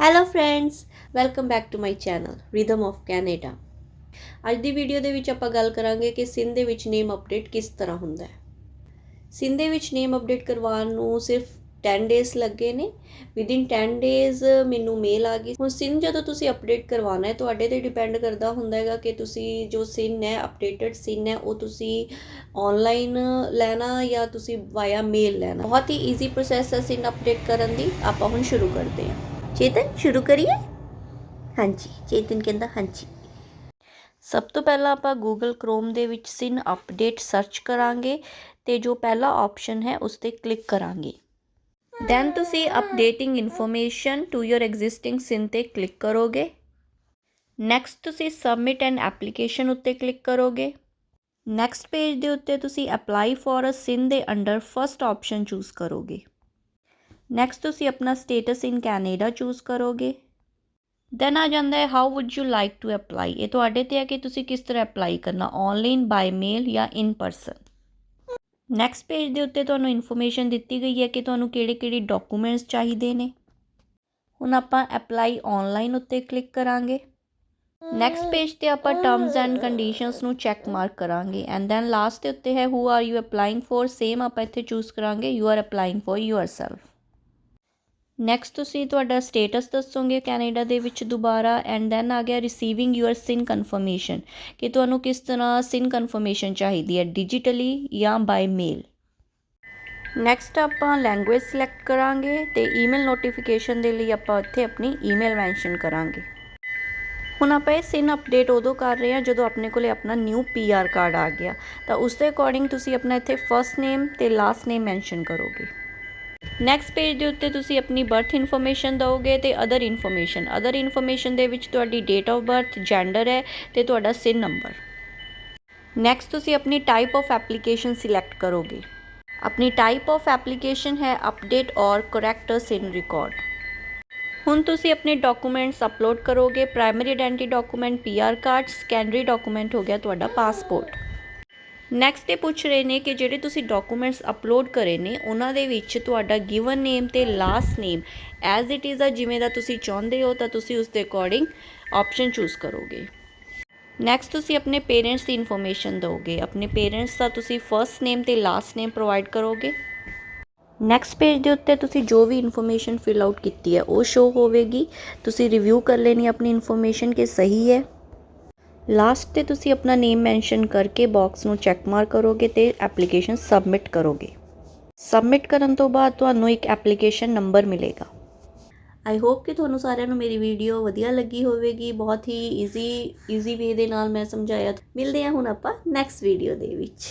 Hello friends welcome back to my channel rhythm of Canada ਅੱਜ ਦੀ video ਦੇ ਵਿੱਚ ਆਪਾਂ ਗੱਲ ਕਰਾਂਗੇ ਕਿ ਸਿੰਧ ਦੇ ਵਿੱਚ ਨੇਮ ਅਪਡੇਟ ਕਿਸ ਤਰ੍ਹਾਂ ਹੁੰਦਾ ਹੈ। ਸਿੰਧ ਦੇ ਵਿੱਚ ਨੇਮ ਅਪਡੇਟ ਕਰਵਾਉਣ ਨੂੰ ਸਿਰਫ 10 ਡੇਜ਼ ਲੱਗੇ ਨੇ। ਵਿਦਿਨ 10 ਡੇਜ਼ ਮੈਨੂੰ ਮੇਲ ਆ ਗਈ। ਹੁਣ ਸਿੰਧ ਜਦੋਂ ਤੁਸੀਂ ਅਪਡੇਟ ਕਰਵਾਉਣਾ ਹੈ, ਤੁਹਾਡੇ ਤੇ ਡਿਪੈਂਡ ਕਰਦਾ ਹੁੰਦਾ ਹੈਗਾ ਕਿ ਤੁਸੀਂ ਜੋ ਸਿਨ ਹੈ ਅਪਡੇਟਡ ਸਿਨ ਹੈ, ਉਹ ਤੁਸੀਂ ਆਨਲਾਈਨ ਲੈਣਾ ਜਾਂ ਤੁਸੀਂ ਵਾਇਆ ਮੇਲ ਲੈਣਾ। ਬਹੁਤ ਹੀ ਈਜ਼ੀ ਪ੍ਰੋਸੈਸ ਹੈ ਸਿਨ ਅਪਡੇਟ ਕਰਨ ਦੀ। ਆਪਾਂ ਹੁਣ ਸ਼ੁਰੂ ਕਰਦੇ ਹਾਂ। ਚੇਤਨ, ਸ਼ੁਰੂ ਕਰੀਏ? ਹਾਂਜੀ, ਚੇਤਨ ਕਹਿੰਦਾ, ਹਾਂਜੀ। ਸਭ ਤੋਂ ਪਹਿਲਾਂ ਆਪਾਂ Google Chrome ਦੇ ਵਿੱਚ ਸਿਨ ਅਪਡੇਟ ਸਰਚ ਕਰਾਂਗੇ ਤੇ ਜੋ ਪਹਿਲਾ ਆਪਸ਼ਨ ਹੈ, ਉਸ ਤੇ ਕਲਿੱਕ ਕਰਾਂਗੇ। ਦੈਨ ਤੁਸੀਂ updating information to your existing SIN ਤੇ ਕਲਿੱਕ ਕਰੋਗੇ। ਨੈਕਸਟ ਤੁਸੀਂ ਸਬਮਿਟ ਐਨ ਐਪਲੀਕੇਸ਼ਨ ਉੱਤੇ ਕਲਿੱਕ ਕਰੋਗੇ। ਨੈਕਸਟ ਪੇਜ ਦੇ ਉੱਤੇ ਤੁਸੀਂ ਅਪਲਾਈ ਫॉर ਅ ਸਿਨ ਦੇ ਅੰਡਰ ਫਰਸਟ ਆਪਸ਼ਨ ਚੂਜ਼ ਕਰੋਗੇ। ਨੈਕਸਟ ਤੁਸੀਂ ਆਪਣਾ ਸਟੇਟਸ ਇਨ ਕੈਨੇਡਾ ਚੂਜ਼ ਕਰੋਗੇ। ਦੈਨ ਆ ਜਾਂਦਾ ਹੈ how would you like to apply ਇਹ ਤੁਹਾਡੇ ਤੇ ਹੈ ਕਿ ਤੁਸੀਂ ਕਿਸ ਤਰ੍ਹਾਂ ਅਪਲਾਈ ਕਰਨਾ ਆਨਲਾਈਨ ਬਾਈ ਮੇਲ ਜਾਂ ਇਨ ਪਰਸਨ ਨੈਕਸਟ ਪੇਜ ਦੇ ਉੱਤੇ ਤੁਹਾਨੂੰ ਇਨਫੋਰਮੇਸ਼ਨ ਦਿੱਤੀ ਗਈ ਹੈ ਕਿ ਤੁਹਾਨੂੰ ਕਿਹੜੇ-ਕਿਹੜੇ ਡਾਕੂਮੈਂਟਸ ਚਾਹੀਦੇ ਨੇ। ਹੁਣ ਆਪਾਂ ਅਪਲਾਈ ਆਨਲਾਈਨ ਉੱਤੇ ਕਲਿੱਕ ਕਰਾਂਗੇ। ਨੈਕਸਟ ਪੇਜ ਤੇ ਆਪਾਂ ਟਰਮਸ ਐਂਡ ਕੰਡੀਸ਼ਨਸ ਨੂੰ ਚੈੱਕ ਮਾਰਕ ਕਰਾਂਗੇ। ਐਂਡ ਦੈਨ ਲਾਸਟ ਦੇ ਉੱਤੇ ਹੈ who are you applying for same ਆਪਾਂ ਇੱਥੇ ਚੂਜ਼ ਕਰਾਂਗੇ you are applying for yourself next ਤੁਸੀਂ ਤੁਹਾਡਾ ਸਟੇਟਸ ਦੱਸੋਗੇ ਕੈਨੇਡਾ ਦੇ ਵਿੱਚ ਦੁਬਾਰਾ ਐਂਡ ਦੈਨ ਆ ਗਿਆ ਰਿਸੀਵਿੰਗ ਯੂਅਰ ਸਿਨ ਕਨਫਰਮੇਸ਼ਨ ਕਿ ਤੁਹਾਨੂੰ ਕਿਸ ਤਰ੍ਹਾਂ ਸਿਨ ਕਨਫਰਮੇਸ਼ਨ ਚਾਹੀਦੀ ਹੈ ਡਿਜੀਟਲੀ ਜਾਂ ਬਾਈ ਮੇਲ ਨੈਕਸਟ ਆਪਾਂ ਲੈਂਗੁਏਜ ਸਿਲੈਕਟ ਕਰਾਂਗੇ ਤੇ ਈਮੇਲ ਨੋਟੀਫਿਕੇਸ਼ਨ ਦੇ ਲਈ ਆਪਾਂ ਇੱਥੇ ਆਪਣੀ ਈਮੇਲ ਮੈਂਸ਼ਨ ਕਰਾਂਗੇ। ਹੁਣ ਆਪਾਂ ਇਹ ਸਿਨ ਅਪਡੇਟ ਉਦੋਂ ਕਰ ਰਹੇ ਹਾਂ ਜਦੋਂ ਆਪਣੇ ਕੋਲੇ ਆਪਣਾ ਨਿਊ ਪੀਆਰ ਕਾਰਡ ਆ ਗਿਆ। ਤਾਂ ਉਸ ਦੇ ਅਕੋਰਡਿੰਗ ਤੁਸੀਂ ਆਪਣਾ ਇੱਥੇ ਫਰਸਟ ਨੇਮ ਤੇ ਲਾਸਟ ਨੇਮ ਮੈਂਸ਼ਨ ਕਰੋਗੇ। ਨੈਕਸਟ ਪੇਜ ਦੇ ਉੱਤੇ ਤੁਸੀਂ ਆਪਣੀ ਬਰਥ ਇਨਫੋਰਮੇਸ਼ਨ ਦਿਓਗੇ ਤੇ ਅਦਰ ਇਨਫੋਰਮੇਸ਼ਨ ਅਦਰ ਇਨਫੋਰਮੇਸ਼ਨ ਦੇ ਵਿੱਚ ਤੁਹਾਡੀ ਡੇਟ ਆਫ ਬਰਥ ਜੈਂਡਰ ਹੈ ਤੇ ਤੁਹਾਡਾ ਸਿਨ ਨੰਬਰ ਨੈਕਸਟ ਤੁਸੀਂ ਆਪਣੀ ਟਾਈਪ ਆਫ ਐਪਲੀਕੇਸ਼ਨ ਸਿਲੈਕਟ ਕਰੋਗੇ। ਆਪਣੀ ਟਾਈਪ ਆਫ ਐਪਲੀਕੇਸ਼ਨ ਹੈ update or correct a SIN record ਹੁਣ ਤੁਸੀਂ ਆਪਣੇ ਡਾਕੂਮੈਂਟਸ ਅਪਲੋਡ ਕਰੋਗੇ। Primary identity document PR card secondary document ਹੋ ਗਿਆ ਤੁਹਾਡਾ ਪਾਸਪੋਰਟ ਨੈਕਸਟ ਇਹ ਪੁੱਛ ਰਹੇ ਨੇ ਕਿ ਜਿਹੜੇ ਤੁਸੀਂ ਡਾਕੂਮੈਂਟਸ ਅਪਲੋਡ ਕਰੇ ਨੇ, ਉਹਨਾਂ ਦੇ ਵਿੱਚ ਤੁਹਾਡਾ ਗਿਵਨ ਨੇਮ ਤੇ last name as it is ਆ, ਜਿਵੇਂ ਦਾ ਤੁਸੀਂ ਚਾਹੁੰਦੇ ਹੋ, ਤਾਂ ਤੁਸੀਂ ਉਸ ਦੇ ਅਕੋਰਡਿੰਗ ਆਪਸ਼ਨ ਚੂਜ਼ ਕਰੋਗੇ। ਨੈਕਸਟ ਤੁਸੀਂ ਆਪਣੇ ਪੇਰੈਂਟਸ ਦੀ ਇਨਫੋਰਮੇਸ਼ਨ ਦਿਓਗੇ। ਆਪਣੇ ਪੇਰੈਂਟਸ ਦਾ ਤੁਸੀਂ ਫਰਸਟ ਨੇਮ ਤੇ ਲਾਸਟ ਨੇਮ ਪ੍ਰੋਵਾਈਡ ਕਰੋਗੇ। ਨੈਕਸਟ ਪੇਜ ਦੇ ਉੱਤੇ ਤੁਸੀਂ ਜੋ ਵੀ ਇਨਫੋਰਮੇਸ਼ਨ ਫਿਲ ਆਊਟ ਕੀਤੀ ਹੈ, ਉਹ ਸ਼ੋ ਹੋਵੇਗੀ। ਤੁਸੀਂ ਰਿਵਿਊ ਕਰ ਲੈਣੀ ਆਪਣੀ ਇਨਫੋਰਮੇਸ਼ਨ ਕਿ ਸਹੀ ਹੈ। ਲਾਸਟ ਤੇ ਤੁਸੀਂ ਆਪਣਾ ਨੇਮ ਮੈਂਸ਼ਨ ਕਰਕੇ ਬਾਕਸ ਨੂੰ ਚੈੱਕ ਮਾਰ ਕਰੋਗੇ ਤੇ ਐਪਲੀਕੇਸ਼ਨ ਸਬਮਿਟ ਕਰੋਗੇ। ਸਬਮਿਟ ਕਰਨ ਤੋਂ ਬਾਅਦ ਤੁਹਾਨੂੰ ਇੱਕ ਐਪਲੀਕੇਸ਼ਨ ਨੰਬਰ ਮਿਲੇਗਾ। ਆਈ ਹੋਪ ਕਿ ਤੁਹਾਨੂੰ ਸਾਰਿਆਂ ਨੂੰ ਮੇਰੀ ਵੀਡੀਓ ਵਧੀਆ ਲੱਗੀ ਹੋਵੇਗੀ। ਬਹੁਤ ਹੀ ਈਜ਼ੀ ਈਜ਼ੀ ਵੇ ਦੇ ਨਾਲ ਮੈਂ ਸਮਝਾਇਆ। ਮਿਲਦੇ ਹਾਂ ਹੁਣ ਆਪਾਂ ਨੈਕਸਟ ਵੀਡੀਓ ਦੇ ਵਿੱਚ।